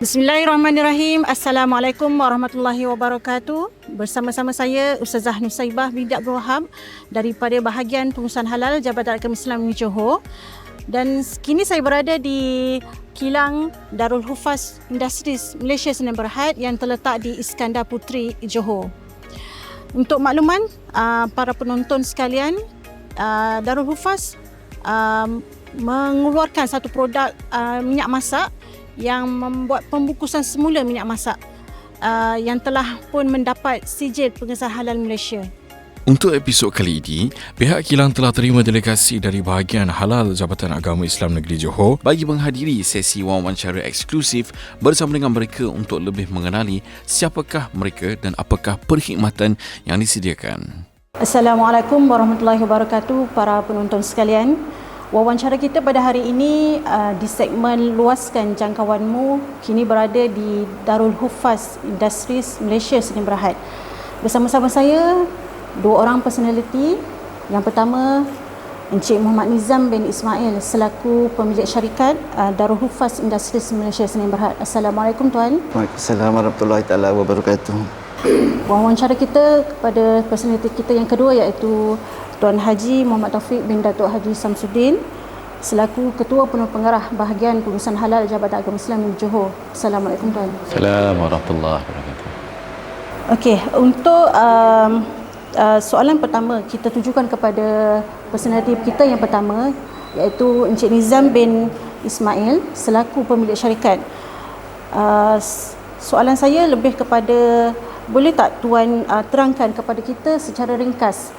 Bismillahirrahmanirrahim. Assalamualaikum warahmatullahi wabarakatuh. Bersama-sama saya Ustazah Nusaibah binti Abdul Wahab daripada bahagian pengurusan halal Jabatan Agama Islam di Johor. Dan kini saya berada di kilang Darul Hufaz Industries Malaysia Senin Berhad yang terletak di Iskandar Putri, Johor. Untuk makluman uh, para penonton sekalian, uh, Darul Hufaz um, mengeluarkan satu produk minyak masak yang membuat pembungkusan semula minyak masak uh, yang telah pun mendapat sijil pengesahan halal Malaysia. Untuk episod kali ini, pihak kilang telah terima delegasi dari bahagian halal Jabatan Agama Islam Negeri Johor bagi menghadiri sesi wawancara eksklusif bersama dengan mereka untuk lebih mengenali siapakah mereka dan apakah perkhidmatan yang disediakan. Assalamualaikum warahmatullahi wabarakatuh para penonton sekalian. Wawancara kita pada hari ini uh, di segmen luaskan jangkauanmu kini berada di Darul Hufaz Industries Malaysia Senin Berhad. Bersama-sama saya dua orang personaliti. Yang pertama Encik Muhammad Nizam bin Ismail selaku pemilik syarikat uh, Darul Hufaz Industries Malaysia Senin Berhad. Assalamualaikum tuan. Waalaikumsalam warahmatullahi taala wabarakatuh. Wawancara kita kepada personaliti kita yang kedua iaitu Tuan Haji Muhammad Taufik bin Datuk Haji Samsudin selaku Ketua Penuh Pengarah Bahagian Pengurusan Halal Jabatan Agama Islam Johor. Assalamualaikum tuan. Assalamualaikum warahmatullahi wabarakatuh. Okey, untuk um, uh, soalan pertama kita tujukan kepada personaliti kita yang pertama iaitu Encik Nizam bin Ismail selaku pemilik syarikat. Uh, soalan saya lebih kepada boleh tak tuan uh, terangkan kepada kita secara ringkas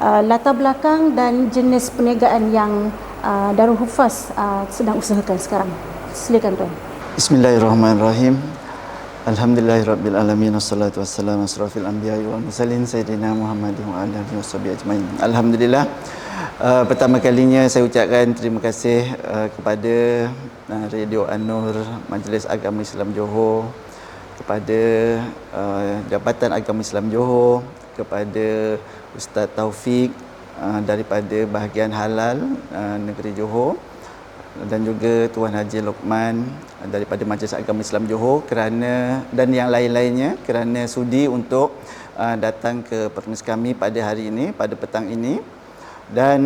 uh, latar belakang dan jenis perniagaan yang uh, Darul Hufaz uh, sedang usahakan sekarang. Silakan tuan. Bismillahirrahmanirrahim. Alhamdulillahirabbil alamin wassalatu wassalamu asrafil anbiya'i wal mursalin sayyidina Muhammadin wa alihi ajmain. Alhamdulillah. Uh, pertama kalinya saya ucapkan terima kasih uh, kepada uh, Radio An-Nur Majlis Agama Islam Johor kepada uh, Jabatan Agama Islam Johor kepada Ustaz Taufik uh, daripada bahagian halal uh, negeri Johor dan juga Tuan Haji Lokman uh, daripada Majlis Agama Islam Johor kerana dan yang lain-lainnya kerana sudi untuk uh, datang ke permis kami pada hari ini pada petang ini dan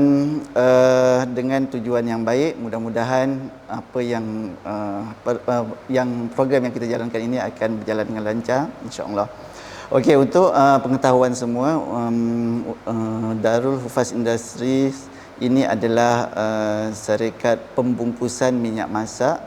uh, dengan tujuan yang baik mudah-mudahan apa yang uh, per, uh, yang program yang kita jalankan ini akan berjalan dengan lancar insya-Allah. Okey untuk uh, pengetahuan semua um, uh, Darul Hufaz Industries ini adalah uh, syarikat pembungkusan minyak masak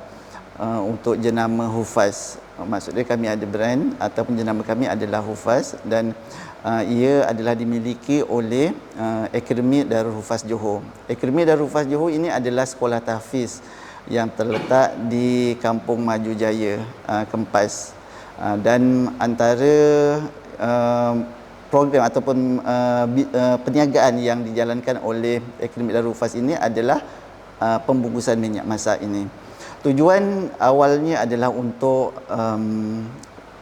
uh, untuk jenama Hufaz. Maksudnya kami ada brand ataupun jenama kami adalah Hufaz dan uh, ia adalah dimiliki oleh uh, Akademi Darul Hufaz Johor. Akademi Darul Hufaz Johor ini adalah sekolah tahfiz yang terletak di Kampung Maju Jaya, uh, Kempas. Uh, dan antara uh, program ataupun uh, uh, perniagaan yang dijalankan oleh Akademi Darul Hufaz ini adalah uh, pembungkusan minyak masak ini. Tujuan awalnya adalah untuk um,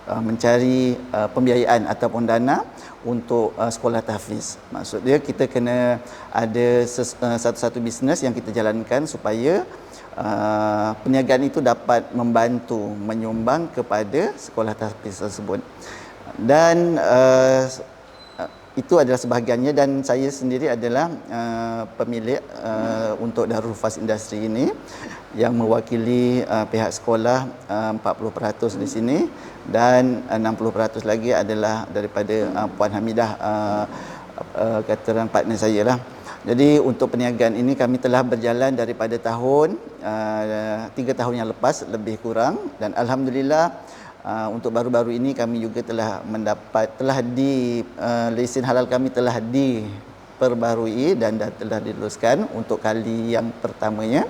mencari uh, pembiayaan ataupun dana untuk uh, sekolah tahfiz. Maksudnya kita kena ada ses, uh, satu-satu bisnes yang kita jalankan supaya uh, perniagaan itu dapat membantu menyumbang kepada sekolah tahfiz tersebut. Dan uh, itu adalah sebahagiannya dan saya sendiri adalah uh, pemilik uh, untuk Darul Hufaz Industri ini yang mewakili uh, pihak sekolah uh, 40% di sini dan uh, 60% lagi adalah daripada uh, Puan Hamidah uh, uh, kata partner saya lah. Jadi untuk perniagaan ini kami telah berjalan daripada tahun uh, tiga tahun yang lepas lebih kurang dan alhamdulillah Uh, untuk baru-baru ini kami juga telah mendapat telah di uh, lesen halal kami telah diperbarui dan dah, telah diluluskan untuk kali yang pertamanya.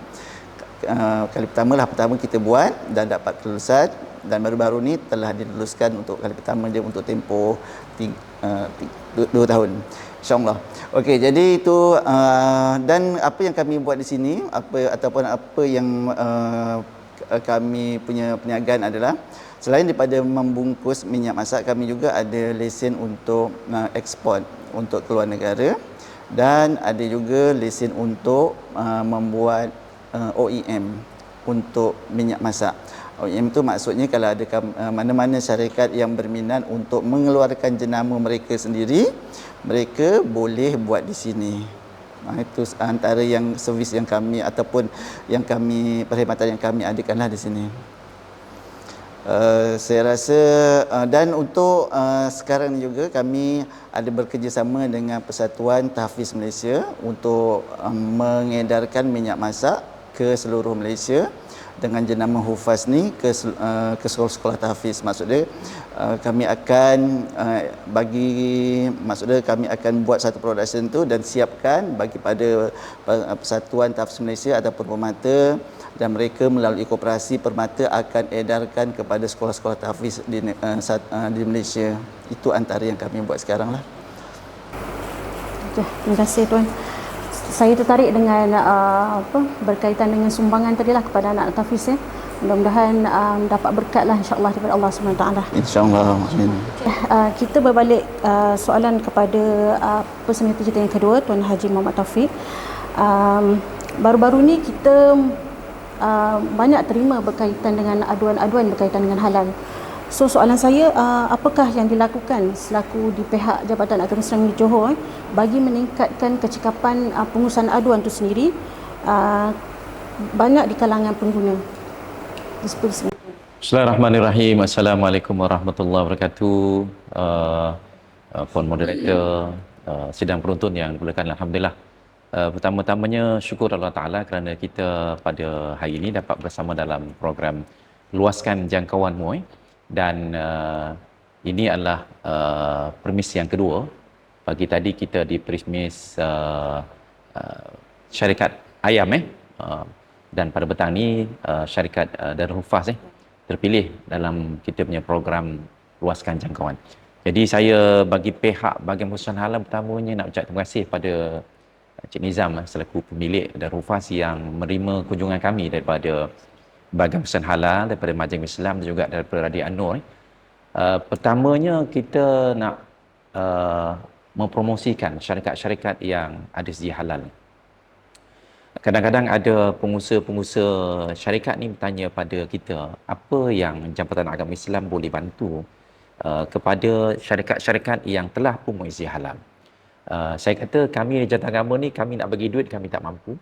Uh, kali pertama lah pertama kita buat dan dapat kelulusan dan baru-baru ini telah diluluskan untuk kali pertama dia untuk tempoh tiga, uh, tahun insyaallah okey jadi itu uh, dan apa yang kami buat di sini apa ataupun apa yang uh, kami punya perniagaan adalah Selain daripada membungkus minyak masak, kami juga ada lesen untuk uh, ekspor untuk keluar negara dan ada juga lesen untuk uh, membuat uh, OEM untuk minyak masak. OEM itu maksudnya kalau ada uh, mana-mana syarikat yang berminat untuk mengeluarkan jenama mereka sendiri, mereka boleh buat di sini. Ha, itu antara yang servis yang kami ataupun yang kami perkhidmatan yang kami adakanlah di sini. Uh, saya rasa uh, dan untuk uh, sekarang juga kami ada bekerjasama dengan Persatuan Tahfiz Malaysia untuk um, mengedarkan minyak masak ke seluruh Malaysia dengan jenama Hufaz ni ke uh, ke sekolah-sekolah tahfiz. Maksudnya uh, kami akan uh, bagi maksudnya kami akan buat satu production tu dan siapkan bagi pada Persatuan Tahfiz Malaysia ataupun Permata dan mereka melalui koperasi Permata akan edarkan kepada sekolah-sekolah tahfiz di uh, di Malaysia. Itu antara yang kami buat sekarang lah. Terima kasih tuan. Saya tertarik dengan uh, apa berkaitan dengan sumbangan tadi lah kepada anak tahfiz ya. Mudah-mudahan um, dapat berkat lah insya-Allah daripada Allah SWT. insyaallah amin Uh, kita berbalik uh, soalan kepada uh, peserta kita yang kedua Tuan Haji Muhammad Taufik. Um, baru-baru ni kita uh, banyak terima berkaitan dengan aduan-aduan berkaitan dengan halal. So soalan saya uh, apakah yang dilakukan selaku di pihak Jabatan Agama Islam Negeri Johor eh, bagi meningkatkan kecekapan uh, pengurusan aduan itu sendiri uh, banyak di kalangan pengguna. Bismillahirrahmanirrahim. Assalamualaikum warahmatullahi wabarakatuh. Uh, Puan Moderator, uh, sidang penonton yang dimuliakan Alhamdulillah. Uh, pertama-tamanya syukur Allah Ta'ala kerana kita pada hari ini dapat bersama dalam program Luaskan Jangkauanmu. Eh. Dan uh, ini adalah uh, premis yang kedua. Pagi tadi kita di premis uh, uh, syarikat ayam eh. Uh, dan pada petang ni uh, syarikat uh, Darul Hufaz eh terpilih dalam kita punya program luaskan jangkauan. Jadi saya bagi pihak bahagian perusahaan halal pertamanya nak ucap terima kasih pada Encik Nizam eh, selaku pemilik Darul Hufaz yang menerima kunjungan kami daripada bahagian perusahaan halal daripada Majlis Islam dan juga daripada Radio An-Nur. eh. Uh, pertamanya kita nak uh, mempromosikan syarikat-syarikat yang ada sedia halal. Kadang-kadang ada pengusaha-pengusaha syarikat ni bertanya pada kita apa yang Jabatan Agama Islam boleh bantu uh, kepada syarikat-syarikat yang telah pun mengisi halal. Uh, saya kata kami Jabatan Agama ni kami nak bagi duit kami tak mampu.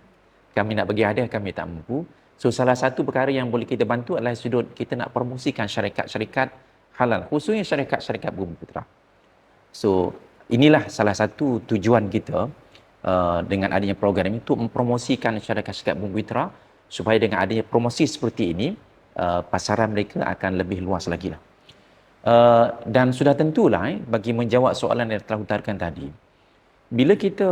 Kami nak bagi hadiah kami tak mampu. So salah satu perkara yang boleh kita bantu adalah sudut kita nak promosikan syarikat-syarikat halal khususnya syarikat-syarikat bumi putra. So inilah salah satu tujuan kita uh, dengan adanya program ini untuk mempromosikan syarikat-syarikat bumi putra supaya dengan adanya promosi seperti ini uh, pasaran mereka akan lebih luas lagi lah. Uh, dan sudah tentulah eh, bagi menjawab soalan yang telah utarakan tadi. Bila kita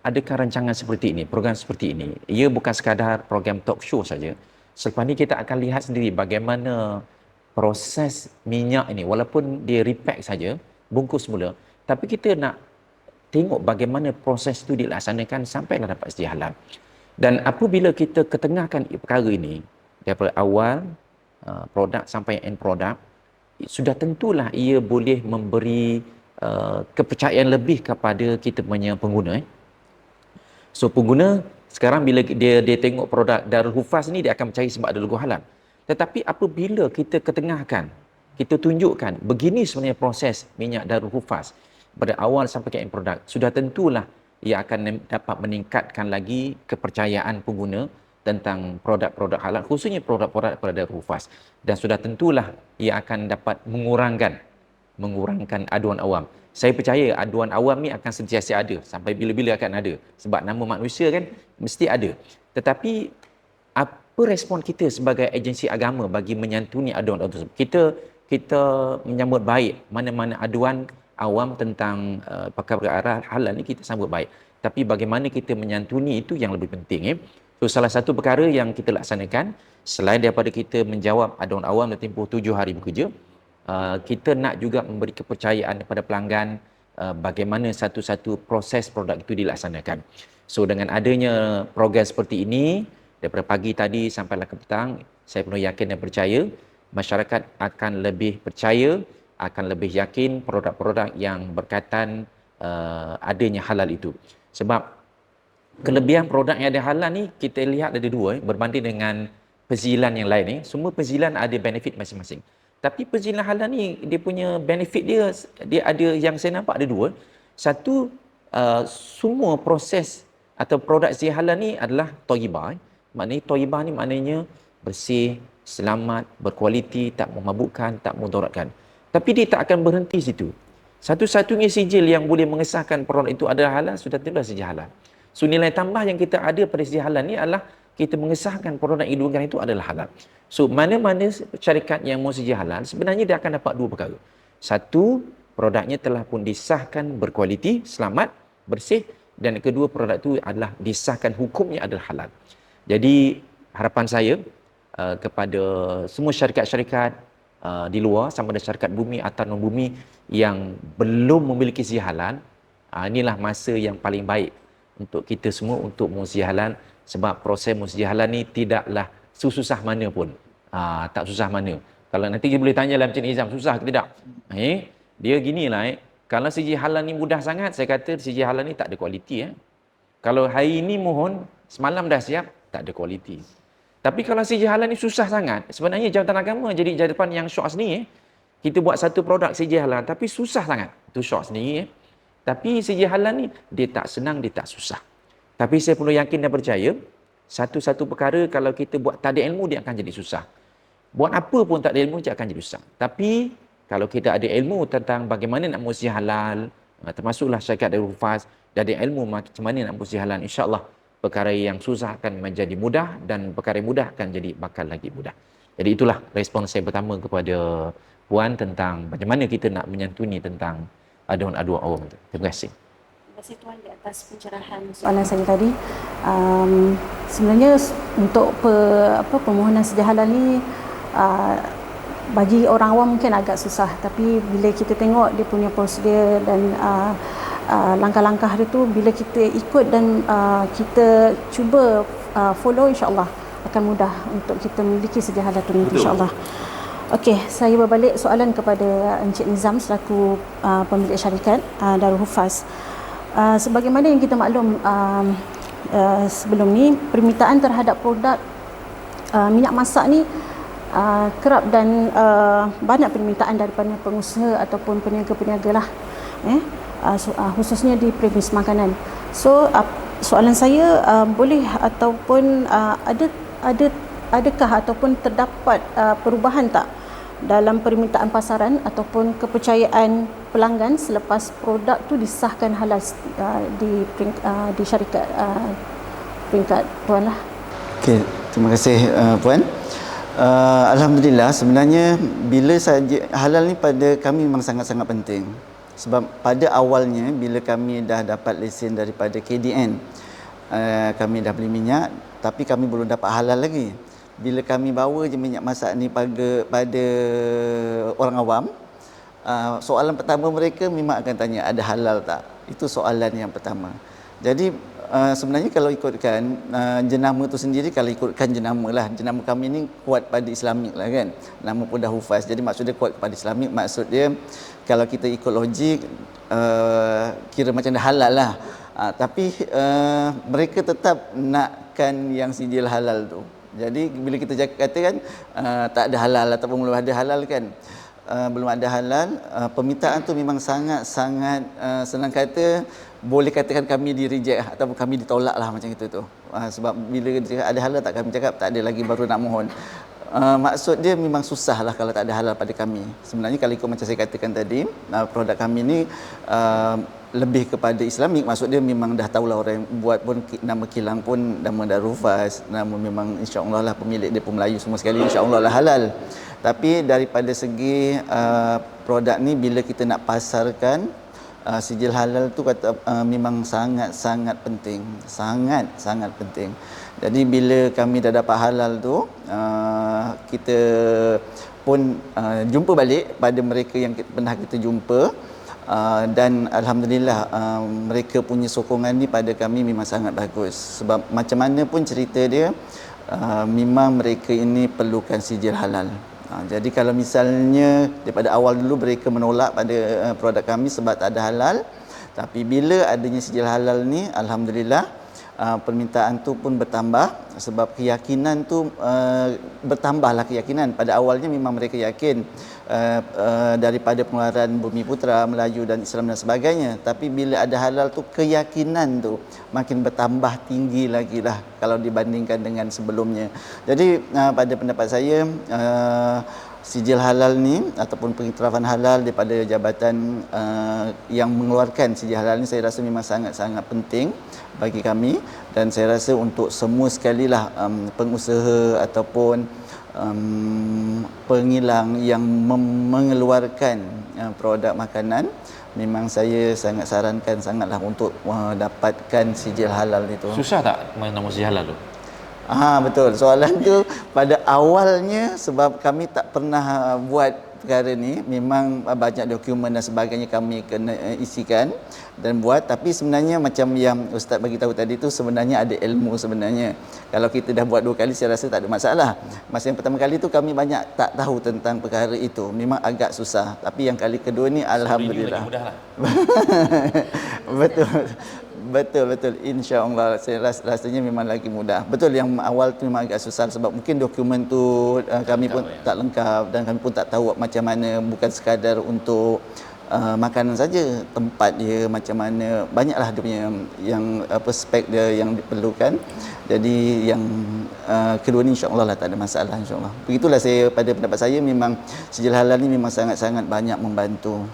adakan rancangan seperti ini, program seperti ini, ia bukan sekadar program talk show saja. Selepas ini kita akan lihat sendiri bagaimana proses minyak ini walaupun dia repack saja, bungkus semula, tapi kita nak tengok bagaimana proses itu dilaksanakan sampailah dapat sedia halal. Dan apabila kita ketengahkan perkara ini daripada awal uh, produk sampai end produk, sudah tentulah ia boleh memberi uh, kepercayaan lebih kepada kita punya pengguna. Eh. So pengguna sekarang bila dia dia tengok produk Darul Hufaz ni dia akan percaya sebab ada logo halal. Tetapi apabila kita ketengahkan, kita tunjukkan begini sebenarnya proses minyak Darul Hufaz pada awal sampai ke end produk, sudah tentulah ia akan dapat meningkatkan lagi kepercayaan pengguna tentang produk-produk halal khususnya produk-produk pada Darul Hufaz dan sudah tentulah ia akan dapat mengurangkan mengurangkan aduan awam. Saya percaya aduan awam ni akan sentiasa ada sampai bila-bila akan ada sebab nama manusia kan mesti ada. Tetapi apa respon kita sebagai agensi agama bagi menyantuni aduan tersebut? Kita kita menyambut baik mana-mana aduan awam tentang uh, perkara halal ni kita sambut baik. Tapi bagaimana kita menyantuni itu yang lebih penting eh. So salah satu perkara yang kita laksanakan selain daripada kita menjawab aduan awam dalam tempoh tujuh hari bekerja, Uh, kita nak juga memberi kepercayaan kepada pelanggan uh, bagaimana satu-satu proses produk itu dilaksanakan. So dengan adanya program seperti ini daripada pagi tadi sampailah ke petang, saya penuh yakin dan percaya masyarakat akan lebih percaya, akan lebih yakin produk-produk yang berkaitan uh, adanya halal itu. Sebab kelebihan produk yang ada halal ni kita lihat ada dua eh, berbanding dengan penzilan yang lain ni, semua penzilan ada benefit masing-masing. Tapi penzilan halal ni dia punya benefit dia dia ada yang saya nampak ada dua. Satu uh, semua proses atau produk zihar halal ni adalah thayyibah. Eh. Maknanya thayyibah ni maknanya bersih, selamat, berkualiti, tak memabukkan, tak mudaratkan. Tapi dia tak akan berhenti situ. Satu-satunya sijil yang boleh mengesahkan produk itu adalah halal, sudah tentulah sijil halal. So nilai tambah yang kita ada pada sijil halal ni adalah kita mengesahkan produk dihidupkan itu adalah halal. So mana-mana syarikat yang mau sijil halal, sebenarnya dia akan dapat dua perkara. Satu, produknya telah pun disahkan berkualiti, selamat, bersih dan kedua produk itu adalah disahkan hukumnya adalah halal. Jadi harapan saya uh, kepada semua syarikat-syarikat uh, di luar sama ada syarikat bumi atau non bumi yang belum memiliki sihalan uh, inilah masa yang paling baik untuk kita semua untuk musihalan sebab proses musihalan ni tidaklah susah mana pun uh, tak susah mana kalau nanti kita boleh tanya dalam Encik Nizam susah ke tidak eh dia ginilah eh kalau siji halal ni mudah sangat saya kata siji halal ni tak ada kualiti eh kalau hari ini mohon semalam dah siap tak ada kualiti tapi kalau sijil halal ni susah sangat. Sebenarnya jabatan agama jadi jabatan yang syok sendiri. Eh. Kita buat satu produk sijil halal tapi susah sangat. Itu syok sendiri. Eh. Tapi sijil halal ni dia tak senang, dia tak susah. Tapi saya perlu yakin dan percaya satu-satu perkara kalau kita buat tak ada ilmu dia akan jadi susah. Buat apa pun tak ada ilmu dia akan jadi susah. Tapi kalau kita ada ilmu tentang bagaimana nak musi halal, eh, termasuklah syarikat dari Rufas, dan ada ilmu macam mana nak musi halal, insyaAllah perkara yang susah akan menjadi mudah dan perkara mudah akan jadi bakal lagi mudah. Jadi itulah respon saya pertama kepada Puan tentang bagaimana kita nak menyantuni tentang aduan-aduan itu. Terima kasih. Kasih Tuan di atas pencerahan soalan saya tadi. Um, sebenarnya untuk pe, apa, permohonan sejahalan ni uh, bagi orang awam mungkin agak susah tapi bila kita tengok dia punya prosedur dan uh, uh, langkah-langkah dia tu bila kita ikut dan uh, kita cuba uh, follow insyaallah akan mudah untuk kita memiliki sejahadah tu insyaallah. Okey, saya berbalik soalan kepada Encik Nizam selaku uh, pemilik syarikat uh, Darul Hufaz. Uh, sebagaimana yang kita maklum uh, uh, sebelum ni permintaan terhadap produk uh, minyak masak ni uh, kerap dan uh, banyak permintaan daripada pengusaha ataupun peniaga-peniaga lah. Eh? uh, so, uh, khususnya di premis makanan. So uh, soalan saya uh, boleh ataupun uh, ada ada adakah ataupun terdapat uh, perubahan tak dalam permintaan pasaran ataupun kepercayaan pelanggan selepas produk tu disahkan halal uh, di uh, di syarikat uh, peringkat tuan lah. Okey, terima kasih uh, puan. Uh, Alhamdulillah sebenarnya bila saja halal ni pada kami memang sangat-sangat penting sebab pada awalnya bila kami dah dapat lesen daripada KDN uh, kami dah beli minyak tapi kami belum dapat halal lagi bila kami bawa je minyak masak ni pada pada orang awam uh, soalan pertama mereka memang akan tanya ada halal tak? Itu soalan yang pertama. Jadi uh, sebenarnya kalau ikutkan uh, jenama tu sendiri kalau ikutkan jenama lah jenama kami ni kuat pada islamik lah kan. Nama pun dah hufaz jadi maksud dia kuat kepada islamik. Maksud dia kalau kita ikut logik uh, kira macam dah halal lah. Uh, tapi uh, mereka tetap nakkan yang sijil halal tu jadi bila kita katakan uh, tak ada halal ataupun belum ada halal kan uh, belum ada halal uh, permintaan tu memang sangat sangat uh, senang kata boleh katakan kami di reject ataupun kami ditolak lah macam itu tu. Uh, sebab bila ada halal tak? Kami cakap tak ada lagi baru nak mohon Uh, maksud dia memang susah lah kalau tak ada halal pada kami. Sebenarnya kalau ikut macam saya katakan tadi, uh, produk kami ni uh, lebih kepada Islamik. Maksud dia memang dah tahulah orang yang buat pun nama kilang pun nama Darufas. Nama memang insyaAllah lah pemilik dia pun Melayu semua sekali. InsyaAllah lah halal. Tapi daripada segi uh, produk ni bila kita nak pasarkan uh, sijil halal tu kata uh, memang sangat-sangat penting. Sangat-sangat penting. Jadi bila kami dah dapat halal tu, uh, kita pun uh, jumpa balik pada mereka yang kita, pernah kita jumpa uh, dan alhamdulillah uh, mereka punya sokongan ni pada kami memang sangat bagus sebab macam mana pun cerita dia uh, memang mereka ini perlukan sijil halal. Uh, jadi kalau misalnya daripada awal dulu mereka menolak pada uh, produk kami sebab tak ada halal tapi bila adanya sijil halal ni alhamdulillah uh, permintaan tu pun bertambah sebab keyakinan tu uh, bertambahlah keyakinan. Pada awalnya memang mereka yakin uh, uh, daripada pengeluaran Bumi Putra Melayu dan Islam dan sebagainya. Tapi bila ada halal tu keyakinan tu makin bertambah tinggi lagi lah kalau dibandingkan dengan sebelumnya. Jadi uh, pada pendapat saya uh, sijil halal ni ataupun pengiktirafan halal daripada jabatan uh, yang mengeluarkan sijil halal ni saya rasa memang sangat-sangat penting bagi kami dan saya rasa untuk semua sekali lah um, pengusaha ataupun um, pengilang yang mem- mengeluarkan uh, produk makanan memang saya sangat sarankan sangatlah untuk uh, dapatkan sijil halal itu. Susah tak mengenal sijil halal tu? Ah betul. Soalan tu pada awalnya sebab kami tak pernah buat perkara ni, memang banyak dokumen dan sebagainya kami kena eh, isikan dan buat tapi sebenarnya macam yang ustaz bagi tahu tadi tu sebenarnya ada ilmu sebenarnya. Kalau kita dah buat dua kali saya rasa tak ada masalah. Masa yang pertama kali tu kami banyak tak tahu tentang perkara itu. Memang agak susah. Tapi yang kali kedua ni alhamdulillah. Lagi mudah lah. betul. Betul betul insya-Allah saya ras, rasanya memang lagi mudah. Betul yang awal tu memang agak susah sebab mungkin dokumen tu uh, kami pun ya. tak lengkap dan kami pun tak tahu macam mana bukan sekadar untuk uh, makanan saja, tempat dia macam mana. Banyaklah dia punya yang apa spek dia yang diperlukan. Jadi yang uh, kedua ni insya-Allah lah tak ada masalah insya-Allah. Begitulah saya pada pendapat saya memang sijil halal ni memang sangat-sangat banyak membantu.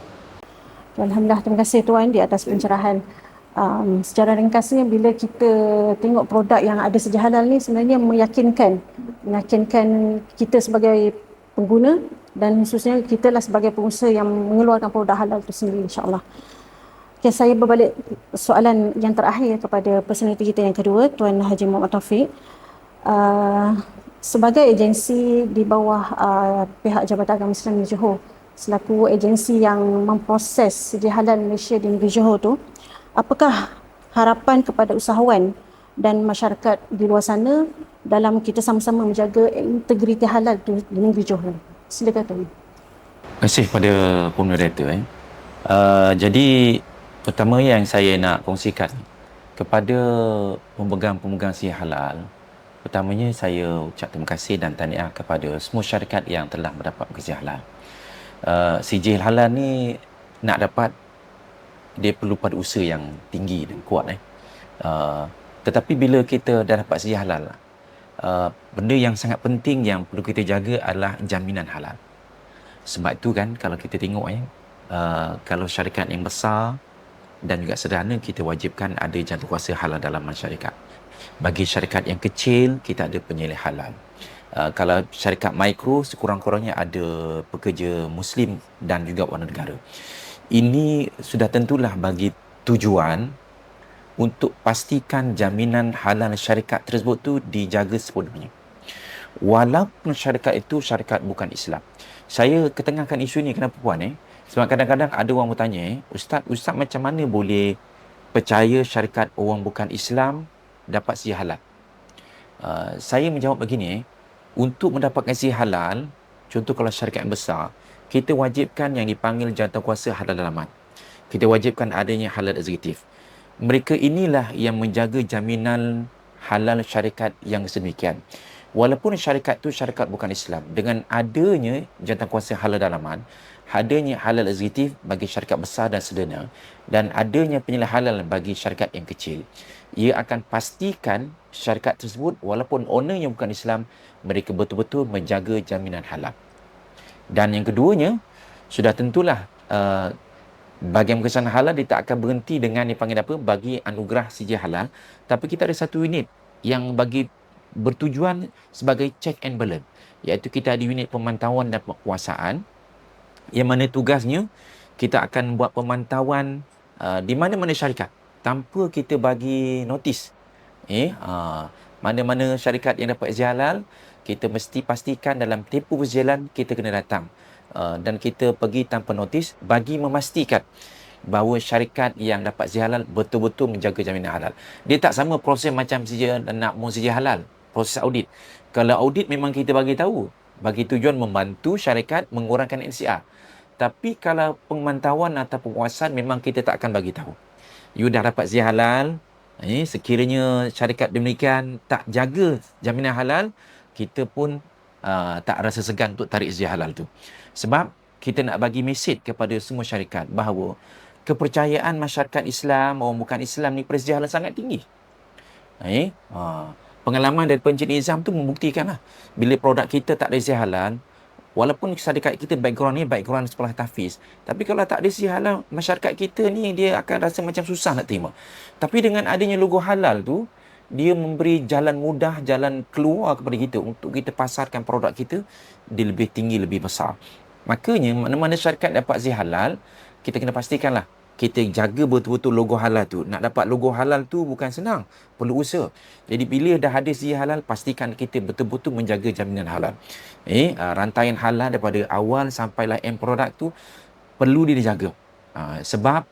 Alhamdulillah terima kasih tuan di atas pencerahan. Um, secara ringkasnya bila kita tengok produk yang ada sejak halal ni sebenarnya meyakinkan meyakinkan kita sebagai pengguna dan khususnya kita lah sebagai pengusaha yang mengeluarkan produk halal itu sendiri insyaAllah. Okay, saya berbalik soalan yang terakhir kepada personaliti kita yang kedua, Tuan Haji Muhammad Taufik. Uh, sebagai agensi di bawah uh, pihak Jabatan Agama Islam di Johor, selaku agensi yang memproses sijil halal Malaysia di negeri Johor tu, apakah harapan kepada usahawan dan masyarakat di luar sana dalam kita sama-sama menjaga integriti halal tu di negeri Johor? Silakan Tuan. Terima kasih pada moderator. Eh. Uh, jadi pertama yang saya nak kongsikan kepada pemegang-pemegang si halal pertamanya saya ucap terima kasih dan tahniah kepada semua syarikat yang telah mendapat sijil halal. Uh, sijil halal ni nak dapat dia perlu pada usaha yang tinggi dan kuat eh. Uh, tetapi bila kita dah dapat sijil halal uh, benda yang sangat penting yang perlu kita jaga adalah jaminan halal. Sebab itu kan kalau kita tengok eh uh, kalau syarikat yang besar dan juga sederhana kita wajibkan ada jantukuasa halal dalam masyarakat. Bagi syarikat yang kecil kita ada penyelih halal. Uh, kalau syarikat mikro sekurang-kurangnya ada pekerja muslim dan juga warga negara. Ini sudah tentulah bagi tujuan untuk pastikan jaminan halal syarikat tersebut tu dijaga sepenuhnya. Walaupun syarikat itu syarikat bukan Islam. Saya ketengahkan isu ni kenapa puan eh? Sebab kadang-kadang ada orang bertanya, Ustaz, Ustaz macam mana boleh percaya syarikat orang bukan Islam dapat si halal? Uh, saya menjawab begini, eh, untuk mendapatkan si halal, contoh kalau syarikat yang besar, kita wajibkan yang dipanggil jawatankuasa halal dalaman. Kita wajibkan adanya halal eksekutif. Mereka inilah yang menjaga jaminan halal syarikat yang sedemikian. Walaupun syarikat itu syarikat bukan Islam, dengan adanya jawatankuasa halal dalaman, adanya halal eksekutif bagi syarikat besar dan sederhana dan adanya penyelih halal bagi syarikat yang kecil ia akan pastikan syarikat tersebut walaupun owner yang bukan Islam mereka betul-betul menjaga jaminan halal dan yang keduanya sudah tentulah uh, bagi kesan halal dia tak akan berhenti dengan dipanggil apa bagi anugerah sijil halal tapi kita ada satu unit yang bagi bertujuan sebagai check and balance iaitu kita ada unit pemantauan dan penguasaan yang mana tugasnya kita akan buat pemantauan uh, di mana-mana syarikat tanpa kita bagi notis. Eh, uh, mana-mana syarikat yang dapat izin halal, kita mesti pastikan dalam tempoh berjalan kita kena datang. Uh, dan kita pergi tanpa notis bagi memastikan bahawa syarikat yang dapat izin halal betul-betul menjaga jaminan halal. Dia tak sama proses macam saja nak mau izin halal, proses audit. Kalau audit memang kita bagi tahu bagi tujuan membantu syarikat mengurangkan NCR. Tapi kalau pemantauan atau penguasaan memang kita tak akan bagi tahu. You dah dapat zia halal, Eh, sekiranya syarikat demikian tak jaga jaminan halal, kita pun uh, tak rasa segan untuk tarik sedia halal tu. Sebab kita nak bagi mesej kepada semua syarikat bahawa kepercayaan masyarakat Islam, orang bukan Islam ni sedia halal sangat tinggi. Eh, uh, pengalaman dari Pencik Nizam tu membuktikan lah. Bila produk kita tak ada sedia halal, walaupun syarikat kita background ni background sekolah tahfiz tapi kalau tak ada si halal masyarakat kita ni dia akan rasa macam susah nak terima tapi dengan adanya logo halal tu dia memberi jalan mudah jalan keluar kepada kita untuk kita pasarkan produk kita dia lebih tinggi lebih besar makanya mana-mana syarikat dapat si halal kita kena pastikanlah kita jaga betul-betul logo halal tu. Nak dapat logo halal tu bukan senang. Perlu usaha. Jadi bila dah ada si halal, pastikan kita betul-betul menjaga jaminan halal. Eh, uh, rantaian halal daripada awal sampailah end produk tu perlu dia dijaga. Uh, sebab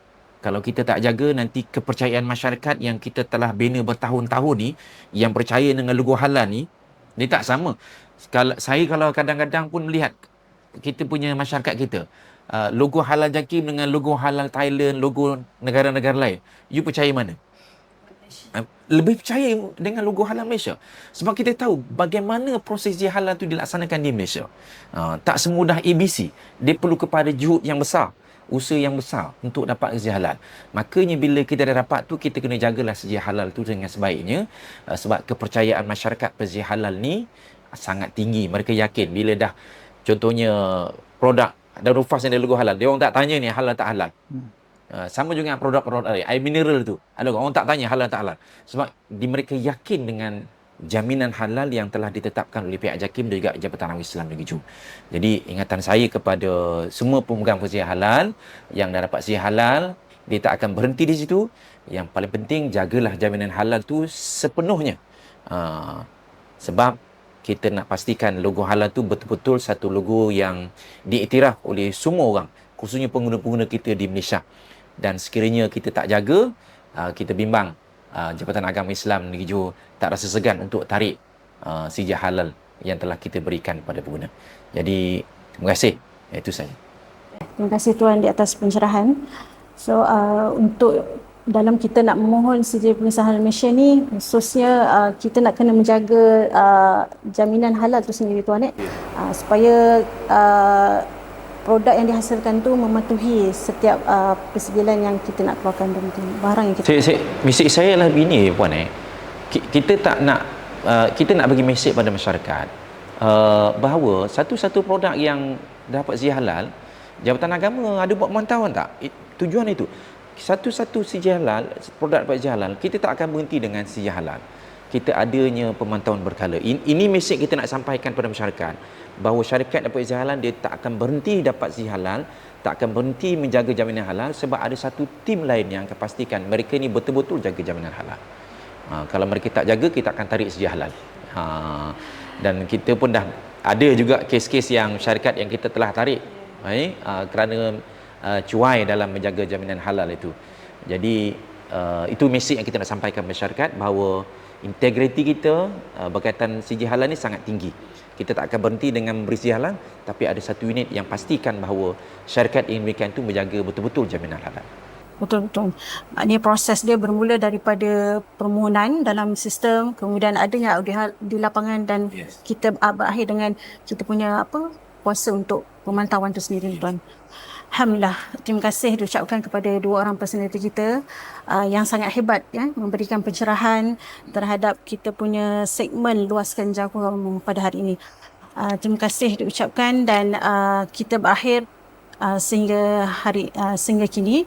kalau kita tak jaga nanti kepercayaan masyarakat yang kita telah bina bertahun-tahun ni yang percaya dengan logo halal ni dia tak sama. Kalau saya kalau kadang-kadang pun melihat kita punya masyarakat kita uh, logo halal Jakim dengan logo halal Thailand, logo negara-negara lain. You percaya mana? Uh, lebih percaya dengan logo halal Malaysia. Sebab kita tahu bagaimana proses dia halal tu dilaksanakan di Malaysia. Uh, tak semudah ABC. Dia perlu kepada juhud yang besar. Usaha yang besar untuk dapat sedia halal. Makanya bila kita dah dapat tu, kita kena jagalah sedia halal tu dengan sebaiknya. Uh, sebab kepercayaan masyarakat sedia halal ni sangat tinggi. Mereka yakin bila dah contohnya produk ada rufas yang dia logo halal. Dia orang tak tanya ni halal tak halal. Hmm. Uh, sama juga dengan produk-produk air, air mineral tu. Ada orang tak tanya halal tak halal. Sebab di mereka yakin dengan jaminan halal yang telah ditetapkan oleh pihak JAKIM dan juga Jabatan Awam Islam Negeri Johor. Jadi ingatan saya kepada semua pemegang persiapan halal yang dah dapat persiapan halal, dia tak akan berhenti di situ. Yang paling penting jagalah jaminan halal tu sepenuhnya. Uh, sebab kita nak pastikan logo halal tu betul-betul satu logo yang diiktiraf oleh semua orang khususnya pengguna-pengguna kita di Malaysia dan sekiranya kita tak jaga uh, kita bimbang uh, Jabatan Agama Islam Negeri Johor tak rasa segan untuk tarik uh, sijah halal yang telah kita berikan kepada pengguna. Jadi terima kasih. Itu saja. Terima kasih tuan di atas pencerahan. So uh, untuk dalam kita nak memohon sijil pengesahan Malaysia ni khususnya uh, kita nak kena menjaga uh, jaminan halal tu sendiri tuan eh. Uh, supaya uh, produk yang dihasilkan tu mematuhi setiap uh, persijilan yang kita nak keluarkan dan barang yang kita saya, saya, mesej saya adalah begini puan eh. Kita tak nak uh, kita nak bagi mesej pada masyarakat uh, bahawa satu-satu produk yang dapat zia halal Jabatan Agama ada buat pemantauan tak? Tujuan itu. Satu-satu sijil halal, produk dapat sijil halal, kita tak akan berhenti dengan sijil halal. Kita adanya pemantauan berkala. Ini mesej kita nak sampaikan kepada masyarakat bahawa syarikat dapat sijil halal dia tak akan berhenti dapat sijil halal, tak akan berhenti menjaga jaminan halal sebab ada satu tim lain yang akan pastikan mereka ni betul-betul jaga jaminan halal. Ha, kalau mereka tak jaga, kita akan tarik sijil halal. Ha, dan kita pun dah ada juga kes-kes yang syarikat yang kita telah tarik eh, uh, kerana uh, cuai dalam menjaga jaminan halal itu. Jadi uh, itu mesej yang kita nak sampaikan masyarakat bahawa integriti kita uh, berkaitan sijil halal ni sangat tinggi. Kita tak akan berhenti dengan memberi sijil halal tapi ada satu unit yang pastikan bahawa syarikat yang demikian itu menjaga betul-betul jaminan halal. Betul-betul. Maknanya proses dia bermula daripada permohonan dalam sistem, kemudian adanya di, di lapangan dan yes. kita berakhir dengan kita punya apa kuasa untuk pemantauan itu sendiri tuan. Alhamdulillah, terima kasih diucapkan kepada dua orang personaliti kita uh, yang sangat hebat ya memberikan pencerahan terhadap kita punya segmen luaskan jangkauan pada hari ini. Uh, terima kasih diucapkan dan uh, kita berakhir uh, sehingga hari uh, sehingga kini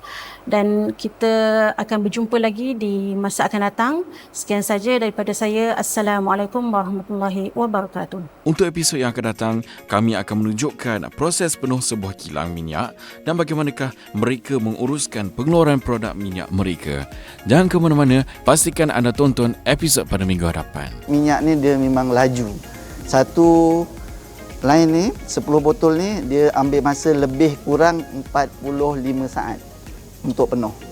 dan kita akan berjumpa lagi di masa akan datang. Sekian saja daripada saya. Assalamualaikum warahmatullahi wabarakatuh. Untuk episod yang akan datang, kami akan menunjukkan proses penuh sebuah kilang minyak dan bagaimanakah mereka menguruskan pengeluaran produk minyak mereka. Jangan ke mana-mana, pastikan anda tonton episod pada minggu hadapan. Minyak ni dia memang laju. Satu lain ni 10 botol ni dia ambil masa lebih kurang 45 saat untuk penuh.